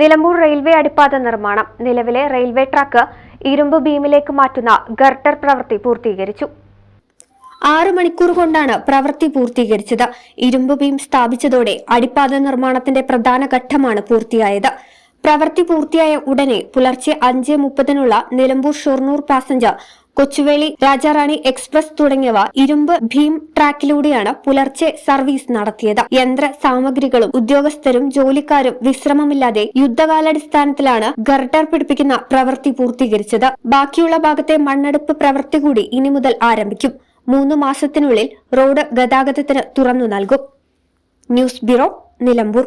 Nilambur railway അടിപ്പാത നിർമ്മാണം. നിലവിലെ റെയിൽവേ ട്രാക്ക് ഇരുമ്പ് ബീമിലേക്ക് മാറ്റുന്ന ഗർട്ടർ പ്രവൃത്തി പൂർത്തീകരിച്ചു. ആറ് മണിക്കൂർ കൊണ്ടാണ് പ്രവൃത്തി പൂർത്തീകരിച്ചത്. ഇരുമ്പ് ബീം സ്ഥാപിച്ചതോടെ അടിപ്പാത നിർമ്മാണത്തിന്റെ പ്രധാന ഘട്ടമാണ് പൂർത്തിയായത്. പ്രവൃത്തി പൂർത്തിയായ ഉടനെ പുലർച്ചെ അഞ്ച് മുപ്പതിനുള്ള നിലമ്പൂർ ഷൊർണൂർ പാസഞ്ചർ കൊച്ചുവേളി രാജാറാണി എക്സ്പ്രസ് തുടങ്ങിയവ ഇരുമ്പ് ഭീം ട്രാക്കിലൂടെയാണ് പുലർച്ചെ സർവീസ് നടത്തിയത്. യന്ത്ര സാമഗ്രികളും ഉദ്യോഗസ്ഥരും ജോലിക്കാരും വിശ്രമമില്ലാതെ യുദ്ധകാലാടിസ്ഥാനത്തിലാണ് ഗർഡർ പിടിപ്പിക്കുന്ന പ്രവൃത്തി പൂർത്തീകരിച്ചത്. ബാക്കിയുള്ള ഭാഗത്തെ മണ്ണെടുപ്പ് പ്രവൃത്തി കൂടി ഇനി മുതൽ ആരംഭിക്കും. മൂന്ന് മാസത്തിനുള്ളിൽ റോഡ് ഗതാഗതത്തിന് തുറന്നു നൽകും. News bureau Nilambur.